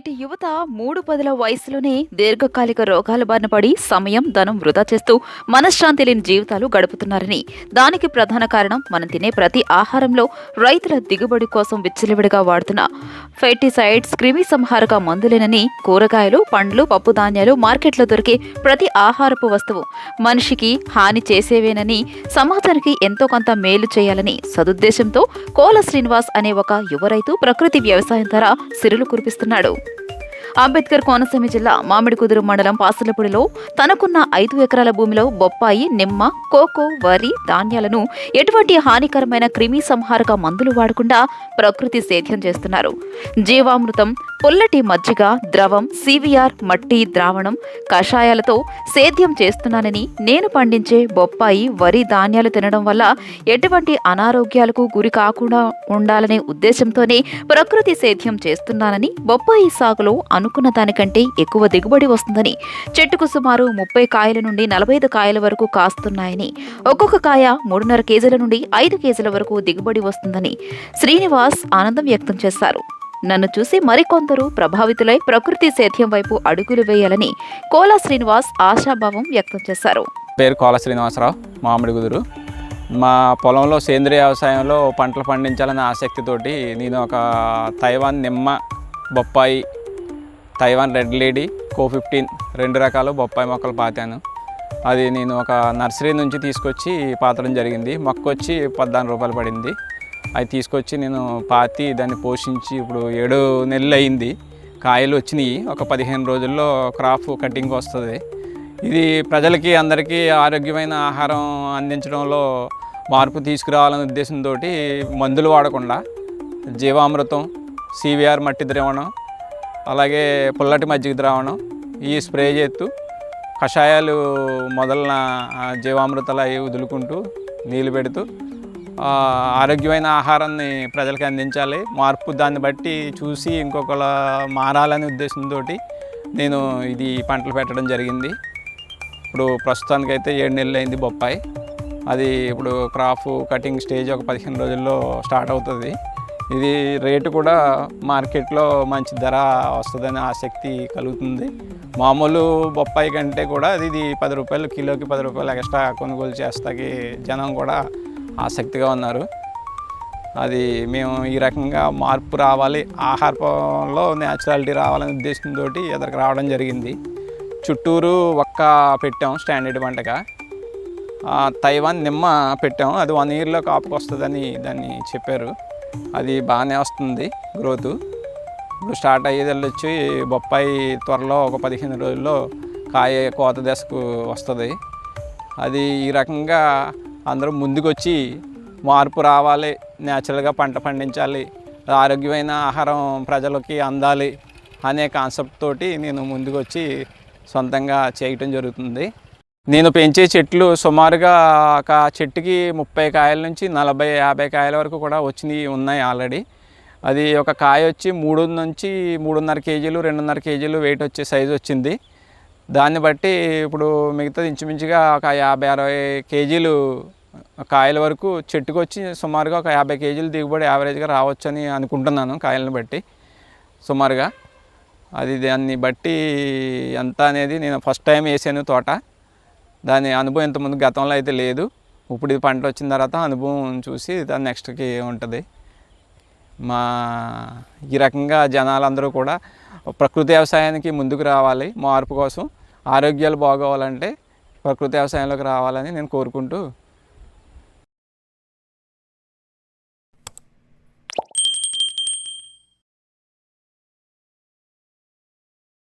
నేటి యువత మూడు పదుల వయసులోనే దీర్ఘకాలిక రోగాల బారిన పడి సమయం ధనం వృధా చేస్తూ మనశ్శాంతి లేని జీవితాలు గడుపుతున్నారని. దానికి ప్రధాన కారణం మనం తినే ప్రతి ఆహారంలో రైతుల దిగుబడి కోసం విచ్చలవిడిగా వాడుతున్న ఫెర్టిసైడ్స్ క్రిమి సంహారక మందులేనని కూరగాయలు పండ్లు పప్పు ధాన్యాలు మార్కెట్లో దొరికే ప్రతి ఆహారపు వస్తువు మనిషికి హాని చేసేవేనని సమాజానికి ఎంతో కొంత మేలు చేయాలని సదుద్దేశంతో కోల శ్రీనివాస్ అనే ఒక యువ రైతు ప్రకృతి వ్యవసాయం ద్వారా సిరులు కురిపిస్తున్నాడు. Thank you. అంబేద్కర్ కోనసీమ జిల్లా మామిడికుదురు మండలం పాసలపూడిలో తనకున్న ఐదు ఎకరాల భూమిలో బొప్పాయి నిమ్మ కోకో వరి ధాన్యాలను ఎటువంటి హానికరమైన క్రిమి సంహారక మందులు వాడకుండా ప్రకృతి సేద్యం చేస్తున్నారు. జీవామృతం పుల్లటి మజ్జిగ ద్రవం సివిఆర్ మట్టి ద్రావణం కషాయాలతో సేద్యం చేస్తున్నానని నేను పండించే బొప్పాయి వరి ధాన్యాలు తినడం వల్ల ఎటువంటి అనారోగ్యాలకు గురి కాకుండా ఉండాలనే ఉద్దేశంతోనే ప్రకృతి సేద్యం చేస్తున్నానని బొప్పాయి సాగులో అనుకున్న దానికంటే ఎక్కువ దిగుబడి వస్తుందని. చెట్టుకు సుమారు ముప్పై కాయల నుండి నలభై ఐదు కాయల వరకు కాస్తున్నాయని. ఒక్కొక్క కాయ మూడున్నర కేజీల నుండి ఐదు కేజీల వరకు దిగుబడి వస్తుందని శ్రీనివాస్ ఆనందం వ్యక్తం చేశారు. నన్ను చూసి మరికొందరు ప్రభావితులై ప్రకృతి సేద్యం వైపు అడుగులు వేయాలని కోలా శ్రీనివాస్ ఆశాభావం వ్యక్తం చేశారు. పేరు కోలా శ్రీనివాసరావు మామిడి కుదురు మా పొలంలో సేంద్రియ వ్యవసాయంలో పంటలు పండించాలనే ఆసక్తితోటి నేను ఒక తైవాన్ నిమ్మ బొప్పాయి Taiwan red lady CO fifteen రెండు రకాల బొప్పాయి మొక్కలు పాతాను. అది నేను ఒక నర్సరీ నుంచి తీసుకొచ్చి పాతడం జరిగింది. మొక్క వచ్చి పద్నాలుగు రూపాయలు పడింది. అది తీసుకొచ్చి నేను పాతి దాన్ని పోషించి ఇప్పుడు ఏడు నెలలు అయింది. కాయలు వచ్చినాయి. ఒక పదిహేను రోజుల్లో క్రాప్ కటింగ్ వస్తుంది. ఇది ప్రజలకి అందరికీ ఆరోగ్యమైన ఆహారం అందించడంలో మార్పు తీసుకురావాలనే ఉద్దేశంతో మందులు వాడకుండా జీవామృతం సివిఆర్ మట్టి ద్రవణం అలాగే పుల్లటి మజ్జిగ ద్రావణం ఈ స్ప్రే చేస్తూ కషాయాలు మొదలన జీవామృతలు జీవామృతాలు అవి వదులుకుంటూ నీళ్ళు పెడుతూ ఆరోగ్యమైన ఆహారాన్ని ప్రజలకు అందించాలి. మార్పు దాన్ని బట్టి చూసి ఇంకొకళ్ళ మారాలనే ఉద్దేశంతో నేను ఇది పంటలు పెట్టడం జరిగింది. ఇప్పుడు ప్రస్తుతానికైతే ఏడు నెలలు అయింది బొప్పాయి. అది ఇప్పుడు క్రాప్ కటింగ్ స్టేజ్ ఒక పదిహేను రోజుల్లో స్టార్ట్ అవుతుంది. ఇది రేటు కూడా మార్కెట్లో మంచి ధర వస్తుందనే ఆసక్తి కలుగుతుంది. మామూలు బొప్పాయి కంటే కూడా ఇది పది రూపాయలు కిలోకి పది రూపాయలు ఎక్స్ట్రా కొనుగోలు చేస్తాకి జనం కూడా ఆసక్తిగా ఉన్నారు. అది మేము ఈ రకంగా మార్పు రావాలి ఆహారంలో న్యాచురాలిటీ రావాలనే ఉద్దేశంతో ఎదురుకు రావడం జరిగింది. చుట్టూరు ఒక్క పెట్టాం స్టాండర్డ్ పంటగా. తైవాన్ నిమ్మ పెట్టాం అది వన్ ఇయర్లో కాపుకి వస్తుందని దాన్ని చెప్పారు. అది బాగానే వస్తుంది గ్రోత్. ఇప్పుడు స్టార్ట్ అయ్యేది వచ్చి బొప్పాయి త్వరలో ఒక పదిహేను రోజుల్లో కాయ కోత దశకు వస్తుంది. అది ఈ రకంగా అందరూ ముందుకొచ్చి మార్పు రావాలి న్యాచురల్గా పంట పండించాలి ఆరోగ్యమైన ఆహారం ప్రజలకి అందాలి అనే కాన్సెప్ట్ తోటి నేను ముందుకొచ్చి సొంతంగా చేయటం జరుగుతుంది. నేను పెంచే చెట్లు సుమారుగా ఒక చెట్టుకి ముప్పై కాయల నుంచి నలభై యాభై కాయల వరకు కూడా వచ్చినవి ఉన్నాయి ఆల్రెడీ. అది ఒక కాయ వచ్చి మూడు నుంచి మూడున్నర కేజీలు రెండున్నర కేజీలు వెయిట్ వచ్చే సైజు వచ్చింది. దాన్ని బట్టి ఇప్పుడు మిగతాది ఇంచుమించుగా ఒక యాభై అరవై కేజీలు కాయల వరకు చెట్టుకు వచ్చి సుమారుగా ఒక యాభై కేజీలు దిగుబడి యావరేజ్గా రావచ్చని అనుకుంటున్నాను కాయలను బట్టి సుమారుగా. అది దాన్ని బట్టి ఎంత అనేది నేను ఫస్ట్ టైం వేసాను తోట. దాని అనుభవం ఇంతకుముందు గతంలో అయితే లేదు. ఇప్పుడు ఇది పంట వచ్చిన తర్వాత అనుభవం చూసి దాని నెక్స్ట్కి ఉంటుంది మా ఈ రకంగా జనాలందరూ కూడా ప్రకృతి వ్యవసాయానికి ముందుకు రావాలి. మార్పు కోసం ఆరోగ్యాలు బాగోవాలంటే ప్రకృతి వ్యవసాయంలోకి రావాలని నేను కోరుకుంటూ